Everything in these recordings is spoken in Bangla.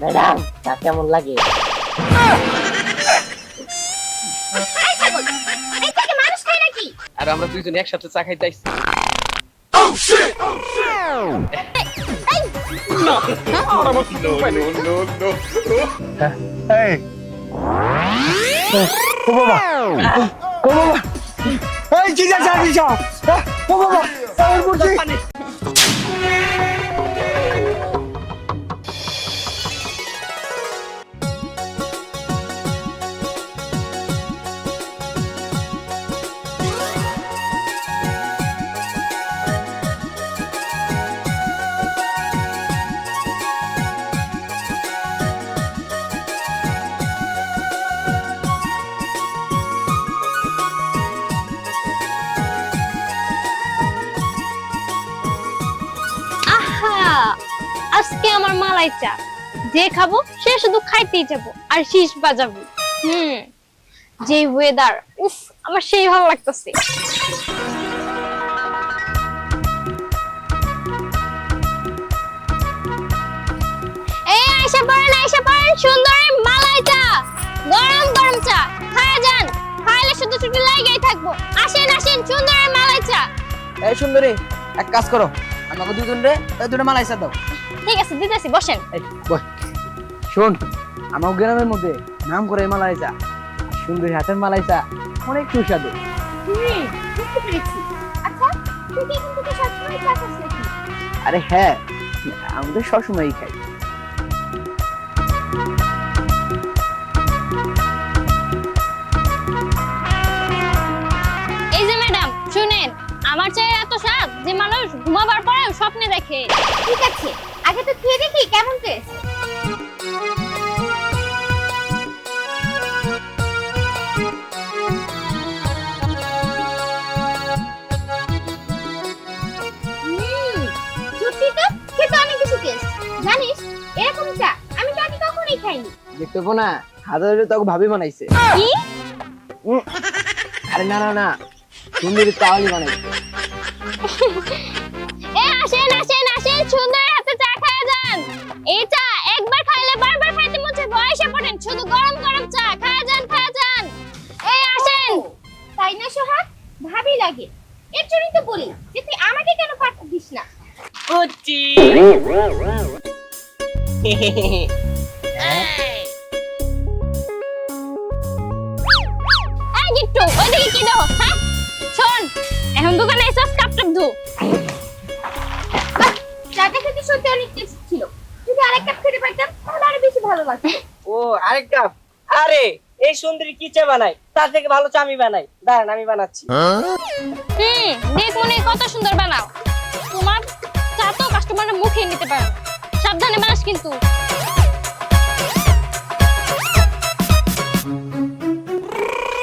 ম্যাডাম চা কেমন লাগে? আর আমরা দুইজন একসাথে চা খাইতে আইছি ও বাবা। ও বাবা। এই কি যা যা ও বাবা। আজকে আমার মালাই চা। যে খাব, সে শুধু খাইতেই যাব, আর শীষ বাজাবো। হুম যে ওয়েদার উফ, আমার সেই ভালো লাগতেছে। এই পড়েন পড়েন, সুন্দরী মালাই চা। গরম গরম চা। খায় যান, খাইলে শুধু ছুটি লাগেই থাকব। আসেন আসেন, সুন্দরী মালাই চা। এই সুন্দরী, এক কাজ করো। আমাকে দুজন রে দুটো মালাই চা দাও। ঠিক আছে দিতেছি বসেন। এই শোন আমার গ্রামের মধ্যে নাম করে মালাই চা সুন্দরী হাতের মালাই চা অনেক সুস্বাদু। আচ্ছা আরে হ্যাঁ আমাদের সবসময়ই খাই। এই যে ম্যাডাম শুনেন আমার চায়ের এত স্বাদ যে মানুষ ঘুমাবার পরেও স্বপ্নে দেখে। ঠিক আছে আগে তো খেয়ে দেখি কেমন টেস্ট জানিস এরকম চা আমি তো আগে কখনোই খাইনি। দেখতে না হাজারে তোকে ভাবি বানাইছে। কি? আরে না না না সুন্দরী চাওয়ালি বানাইছে। সোহাগ ভাবি লাগে। এর জন্যই তো বলি যে তুই আমাকে কেন পাঠা দিস না? কুচি গিট্টু ওইদিকে কি দাও হ্যাঁ শোন এখন দোকানে এসে কাপ টাপ ধু চাটা খেতে সত্যি অনেক টেস্ট ছিল। যদি আরেক কাপ খেতে পারতাম তাহলে আরও বেশি ভালো লাগতো। ও আরেক কাপ আরে! এই সুন্দরী কি চা বানাই তার থেকে ভালো চা আমি বানাই। দাঁড়ান আমি বানাচ্ছি। হুম দেখ মনে কত সুন্দর বানাও। তোমার চা তো কাস্টমারের মুখে নিতে পারো সাবধানে বানাস কিন্তু।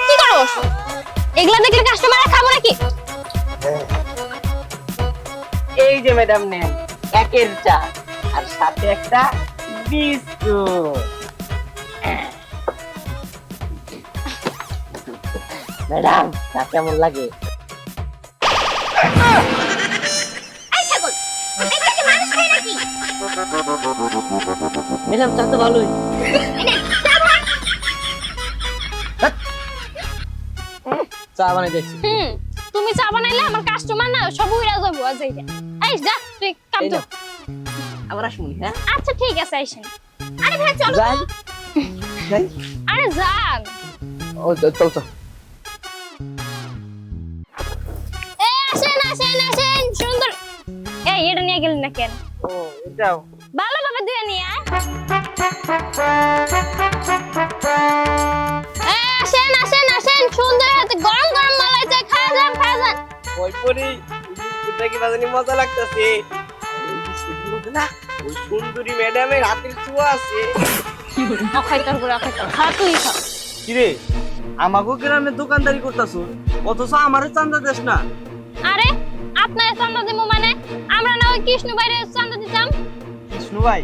কি এগুলা দেখলে কাস্টমার খাব নাকি? এই যে ম্যাডাম নেন একের চা আর সাথে একটা বিস্কুট। ম্যাডাম চা কেমন লাগে? ম্যাডাম চা তো ভালোই। চা বানাই দেখছি। তুমি চা বানাইলে আমার কাস্টমার না সব উইরা যাব আজ এইটা এই যা তুই ধো নাও। আবার আসুন হ্যাঁ? আচ্ছা ঠিক আছে আইসেন আরে ভাই চলো। যাই। আরে যান। ও চল চল। এটা নিয়ে গেলেন না কেন ও এটাও ভালোভাবে ধুয়ে নিয়ে আয় আসেন আসেন আসেন সুন্দর হাতে গরম গরম মালাই চা খাওয়া যান খাওয়া যান ওই পরি বিস্কুটটা কি মজা লাগতেছে না ওই সুন্দরী ম্যাডামের হাতের ছোঁয়া আছে অখাই তোর করে অখাই তোর খা তুই খা কিরে আমাকে গ্রামে দোকানদারি করতেছো অথচ আমারে চান্দা দেশ না আরে আপনার চান্দা দেবো মানে আমরা না ওই কৃষ্ণ বাইরে চান্দা দিতাম। কৃষ্ণ ভাই?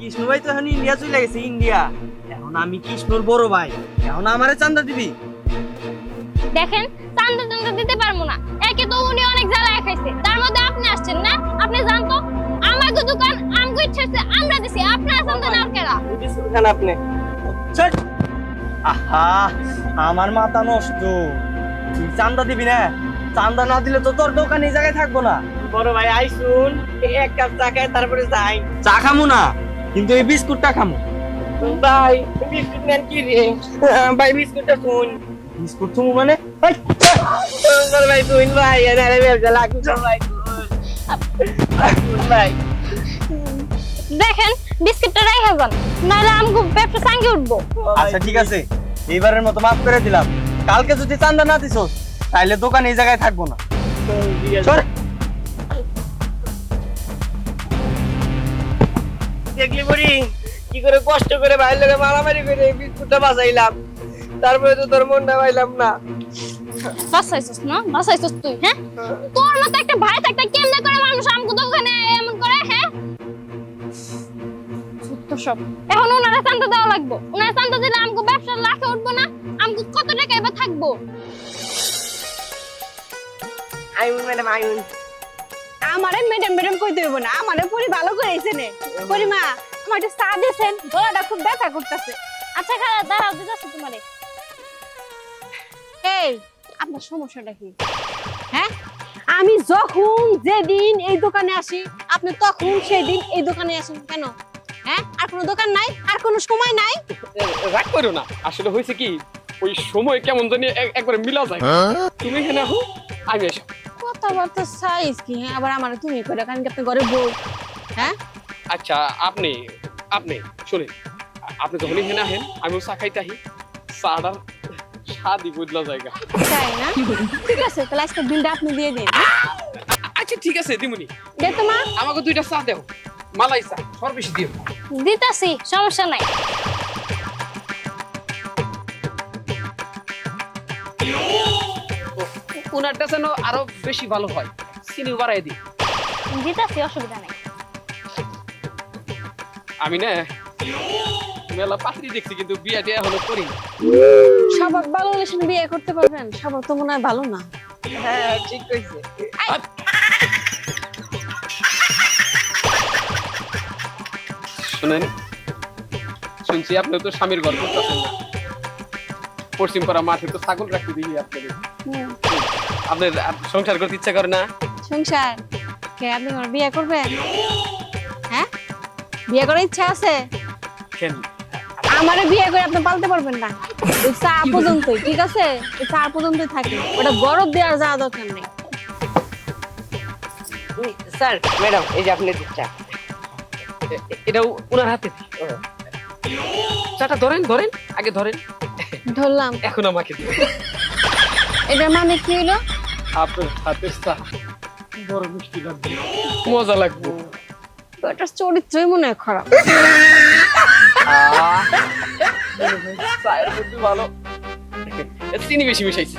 কৃষ্ণ ভাই তো এখন ইন্ডিয়া চলে গেছে ইন্ডিয়া। এখন আমি কৃষ্ণর বড় ভাই এখন আমারে চান্দা দিবি? দেখেন চান্দা চান্দা দিতে পারব না। একে তো উনি অনেক জ্বালায় খাইছে। তার মধ্যে আপনি আসছেন না? আপনি জানতো আমার দোকান আমগো ইচ্ছা আমরা দিছি। আপনার চান্দা নেওয়ার কেরা খান আপনি। আহা আমার মাথা নষ্ট। তুই চান্দা দিবি না? চান্দা না দিলে তো তোর দোকান এই জায়গায় থাকব না। বড় ভাই আইসুন এক কাপ চা খাই তারপরে যাই। চা খামু না কিন্তু এই বিস্কুটটা খামু। ভাই বিস্কুট নেন কি রে? ভাই বিস্কুটটা শুন। বিস্কুট তুমি মানে? বড় ভাই শুন ভাই আরে ব্যবসা লাগছে ভাই ভাই। দেখেন বিস্কিটটা রেখে যান নাহলে আমগো ব্যবসা সাঙ্গে উঠবো। আচ্ছা ঠিক আছে এইবারের মতো মাফ করে দিলাম। কালকে যদি চান্দা না দিছ তাইলে দোকান এই জায়গায় থাকব না। দেখলি বুড়ি? কি করে কষ্ট করে ভাইয়ের লোকে মারামারি করে এই বিস্কুটটা বাঁচাইলাম। তারপরে তো তোর মনটা পাইলাম না। বাসাইছস না? বাসাইছস তুই হ্যাঁ? তোর মতো একটা ভাই থাকতে কেমনে করে মানুষ আমগো দোকানে এমন করে হ্যাঁ? সত্য সব। এখন ওনারা চান্দা দেওয়া লাগবো। ওনারা চান্দা দিলে আমগো ব্যবসা লাখে উঠবো না। আমগো কত টাকা এবার থাকব? আইউন ম্যাডাম আইউন আমারে ম্যাডাম ম্যাডাম কইতে হইব না। আমারে পরি ভালো করে এসেনে পরিমা আমার একটা চা দিয়েছেন গলাটা খুব ব্যথা করতেছে। আচ্ছা খালা দাঁড়াও দিতেছি তোমারে। এই আপনার সমস্যাটা কি? হ্যাঁ? আমি যখন যেদিন এই দোকানে আসি আপনি তখন সেই দিন এই দোকানে আসেন কেন? হ্যাঁ? আর কোনো দোকান নাই? আর কোনো সময় নাই? রাগ করো না। আসলে হয়েছে কি ওই সময় কেমন জানি এক- একবারে মিলা যায়। তুমি এখানে আহো আমি এসো কথাবার্তা সাইজ কি? হ্যাঁ আবার আমার তুমি করে কারণ কি আপনি ঘরে বউ। হ্যাঁ? আচ্ছা আপনি আপনি শুনেন। আপনি যখন এখানে আহেন আমিও চা খাইতে আহি চাটার স্বাদই বদলা জায়গা। তাই না? ঠিক আছে তাহলে আজকে বিলটা আপনি দিয়ে দিন। আচ্ছা ঠিক আছে দিমুনি। দে তো মা। আমাকে দুইটা চা দেও। মালাই চা সর বেশি দিও। দিতাছি সমস্যা নাই। ওনারটা যেন আরও বেশি ভালো হয়। চিনি বাড়াই দিই। দিতাছি অসুবিধা নাই। আমি না মেলা পাত্রী দেখছি কিন্তু বিয়াটা এখনও করি স্বভাব ভালো হলে বিয়ে করতে পারবেন। স্বভাব তো মনে হয় ভালো না। হ্যাঁ ঠিক কইছে। শুনেন শুনছি আপনি তো স্বামীর গল্প করতেছেন পশ্চিম পাড়া মাঠে তো ছাগল রাখতে দিই আপনাদের। আপনার সংসার করতে ইচ্ছা করে না? সংসার? কে আপনি আমার বিয়ে করবেন? হ্যাঁ? বিয়ে করার ইচ্ছা আছে? কেন? আমারে বিয়ে করে আপনি পালতে পারবেন না। চা পর্যন্তই ঠিক আছে? চা পর্যন্তই থাকে। ওটা গরম দেওয়ার যাওয়া দরকার নেই। স্যার ম্যাডাম এই যে আপনি চা। এ- এ- ওনার হাতে? চাটা ধরেন ধরেন আগে ধরেন। ধরলাম। এখন আমাকে দিন। এটার মানে কি হলো? হাতের চা। বড় মিষ্টি লাগবে। মজা লাগবে। ওটার চরিত্রই মনে হয় খারাপ। চায়ের মধ্যে ভালো। চিনি বেশি মিশাইছি।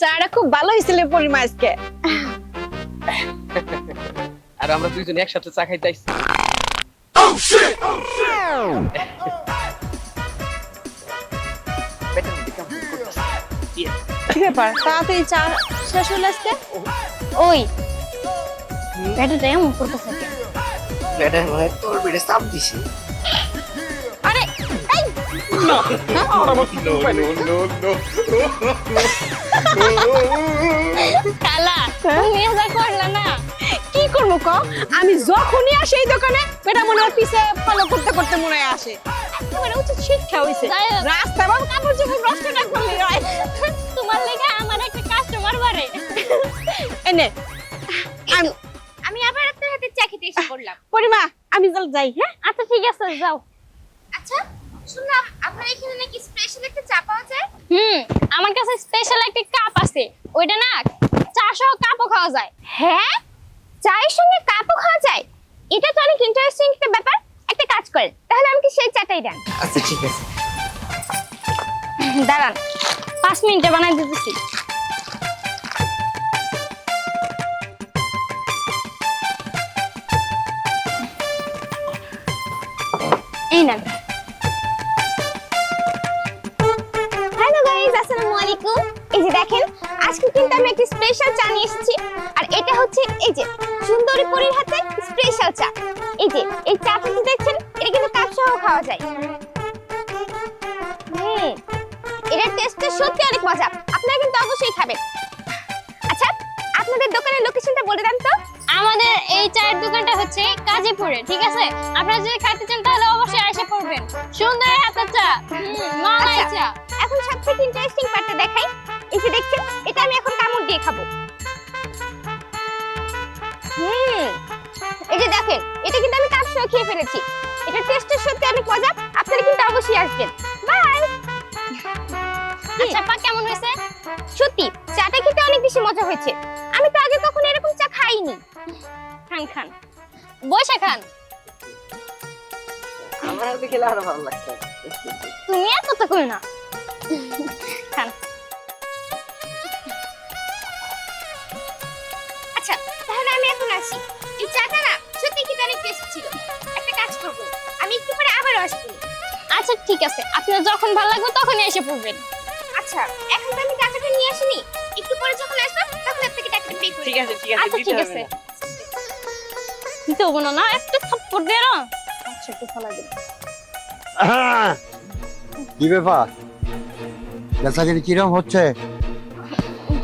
চাটা খুব ভালো হয়েছিল পরিমা আজকে। আর আমরা দুইজন একসাথে চা খাইতে আইছি কি ব্যাপার? তাড়াতাড়ি চা শেষ হলো আজকে? ওই ব্যাটাটা এমন করতেছে মানে তোর বেড়ে চাপ দিছি। আরে এই! তুমি এটা করলা না কি করব ক আমি যখনই আসি এই দোকানে এটা মনে হয় পিছে ফলো করতে করতে মনে হয় আসে। তোমার উচিত শিক্ষা হয়েছে। রাস্তা বা কাপড় চোপড় নষ্ট না করলে কাস্টমার এনে আমি আবার আপনার হাতে চা খেতে এসে পড়লাম। পরিমা আমি চল যাই হ্যাঁ? আচ্ছা ঠিক আছে যাও। আচ্ছা শুনলাম আপনার এখানে নাকি স্পেশাল একটা চা পাওয়া যায়। হুম আমার কাছে স্পেশাল একটা কাপ আছে। ওইটা না চা সহ কাপও খাওয়া যায়। হ্যাঁ? চায়ের সঙ্গে কাপও খাওয়া যায়? এটা তো অনেক ইন্টারেস্টিং একটা ব্যাপার। একটা কাজ করেন তাহলে আমাকে সেই চাটাই দেন। আচ্ছা ঠিক আছে। দাঁড়ান পাঁচ মিনিটে বানাই দিতেছি। এই নেন। হ্যালো গাইস আসসালামু এই যে দেখেন, আজকে কিন্তু আমি একটা স্পেশাল চা নিয়ে এসেছি। আর এটা হচ্ছে এই যে সুন্দরী পরীর হাতে স্পেশাল চা। এই যে, এই চাটা যে দেখছেন? এটা কিন্তু কাপ সহ খাওয়া যায়। হুম এটার টেস্টটা সত্যি অনেক মজা। আপনারা কিন্তু অবশ্যই খাবেন। আচ্ছা আপনাদের দোকানের লোকেশনটা বলে দেন তো। আমাদের এই চায়ের দোকানটা হচ্ছে কাজীপুরে ঠিক আছে? আপনারা যদি খাইতে চান তাহলে অবশ্যই এসে পড়বেন। সুন্দর হাতের চা। মালাই আচ্ছা। চা। এখন সবথেকে ইন্টারেস্টিং পার্টটা দেখাই। এই যে দেখছেন এটা আমি এখন কামড় দিয়ে খাব। হুম এই যে দেখেন এটা কিন্তু আমি কাপ সহ খেয়ে ফেলেছি। এটা টেস্টটা সত্যি অনেক মজা আপনারা কিন্তু অবশ্যই আসবেন। বাই আচ্ছা পা কেমন হয়েছে? সত্যি চাটা খেতে অনেক বেশি মজা হয়েছে। আমি তো আগে কখনো এরকম চা খাইনি। খান খান। বসে খান। আমার হাতে খেলে আরও ভালো লাগতো তুমি এত তো কই না। খান। আচ্ছা তাহলে আমি এখন আসি। এই চাটা না সত্যি অনেক টেস্ট ছিল? একটা কাজ করব। আমি একটু পরে আবারও আসব। আচ্ছা ঠিক আছে। আপনার যখন ভালো লাগবে তখনই এসে পড়বেন। আচ্ছা এখন তো আমি টাকাটা নিয়ে আসিনি। একটু পরে যখন আসব তখন আপনাকে টাকাটা পে করে ঠিক আছে ঠিক আছে আচ্ছা ঠিক আছে। না। দিতে হব না না একটু থাপ্পড় দিয়ে না আচ্ছা একটু ফলা দিন কি ব্যাপার? কিরম হচ্ছে?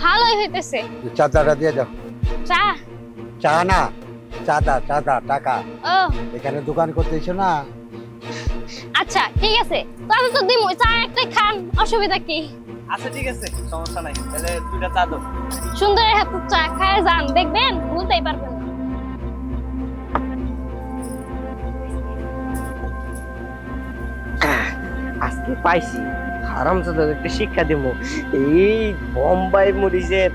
ভালোই হইতেছে। চাঁদাটা দিয়ে দাও। চা? চা না চাঁদা চাঁদা টাকা। ও। এখানে দোকান করতে এসো না। আচ্ছা ঠিক আছে। তাহলে তো দিমু চা একটা খান অসুবিধা কি? আচ্ছা ঠিক আছে সমস্যা নাই। তাহলে দুইটা চা দাও। সুন্দরের হাতে চা খায় যান দেখবেন ভুলতেই পারবেন। আজকে পাইছি। হারাম একটা শিক্ষা দেবো এই বোম্বাই মরিচের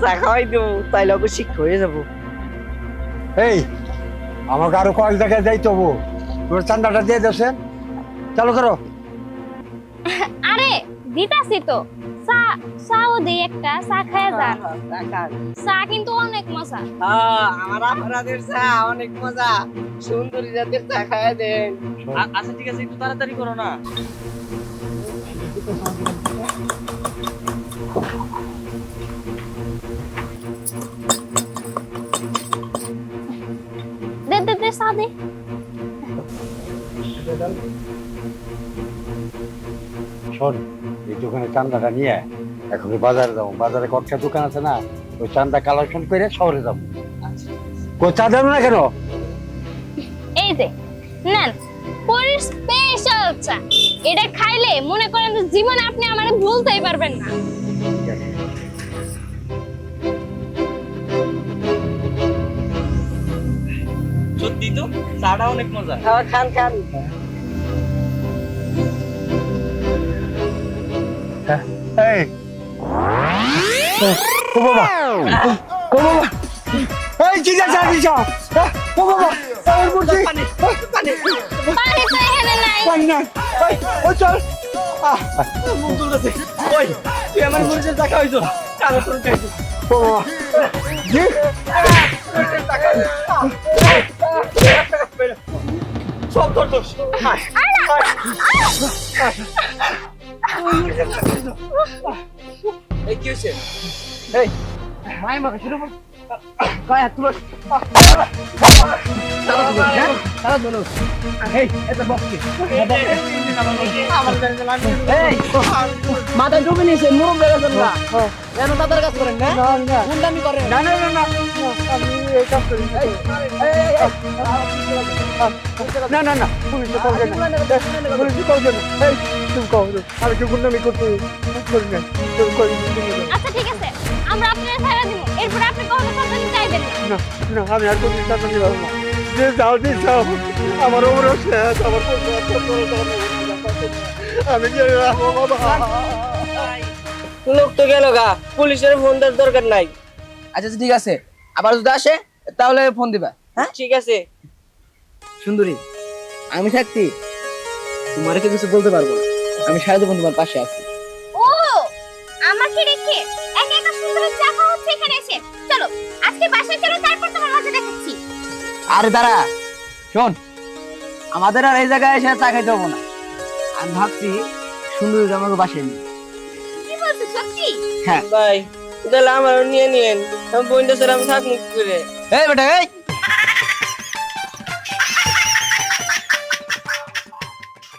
চা খাওয়াই দেবো তাইলে ওকে শিক্ষা হয়ে যাব। এই আমাকে আরও কয়েক জায়গায় যাইতে তবু তোর চান্দাটা দিয়ে দেছেন চালু করো। আরে দিতাছি তো। চা চাও দেই একটা চা খায় যান। চা কিন্তু অনেক মজা। হ্যাঁ, আমার আপনাদের চা অনেক মজা। সুন্দরী জাতের চা খাওয়া দেন। আচ্ছা ঠিক আছে একটু তাড়াতাড়ি করো না। দে দে দে চা দে। শোন এই দোকানে চান্দাটা নিয়ে এখন বাজারে যাব? বাজারে কয়েকটা দোকান আছে না ওই চান্দা কালেকশন করে শহরে যাব। কই চা দেবো না কেন? এই যে নেন পরির স্পেশাল চা। এটা খাইলে মনে করেন যে জীবনে আপনি আমারে ভুলতেই পারবেন না। সত্যি তো চাটা অনেক মজা। হ্যাঁ খান খান। এই ও বাবা। ও বাবা। এই কি যা দিছ ও বাবা এই মুরগি পানি পানি। পানি তো এখানে নাই। পানি না ও চল। মুখ তুলতেছে ওই তুই আমার মরিচের চা খাওয়াইছো কালো করে খাইছো ও বাবা। জি সব তোর দোষ। এই কি হয়েছে এই মাই মাকে শুরু কর। কয় হাত তুলো। তারা তুলো হ্যাঁ এই এটা বক্সি এই মাথা ডুবে নিয়েছে মুরুম বেড়েছেন না কেন তাদের কাজ করেন না গুন্ডামি করেন। না না না। না আমি এই কাজ করি এই, এই, এই, এই। না না না পুলিশ করবে না পুলিশ করবে না এই তুমি আমি কি গুন্ডামি করতে করি না তুমি করি আচ্ছা ঠিক আছে। আমরা আপনার ছেড়ে দিব। এরপর আপনি কখনো সন্তান চাইবেন না। না না আমি আর কোনো টাকা নিতে না। যে যাও যে যাও আমার শেষ দাম আমি লোক তো গেল গা পুলিশের ফোন দেওয়ার দরকার নাই। আচ্ছা আচ্ছা, ঠিক আছে। আবার যদি আসে তাহলে ফোন দিবা হ্যাঁ? ঠিক আছে। সুন্দরী আমি থাকতি তোমার কি কিছু বলতে পারব না। আমি সারা জীবন তোমার পাশে আছি। ও আমাকে রেখে একা একা সুন্দর খাওয়া হচ্ছে এখানে এসে। চলো আজকে বাসায় চলো তারপর তোমার মজা দেখাচ্ছি। আরে দাঁড়া শোন আমাদের আর এই জায়গায় এসে চা খাইতে হব না। আমি ভাবছি সুন্দরী আমাকে বাসায় নিই কি বলছো সত্যি? হ্যাঁ। ভাই তাহলে আমার নিয়ে নিয়েন। আমি আমি থাকব কি করে? এই বেটা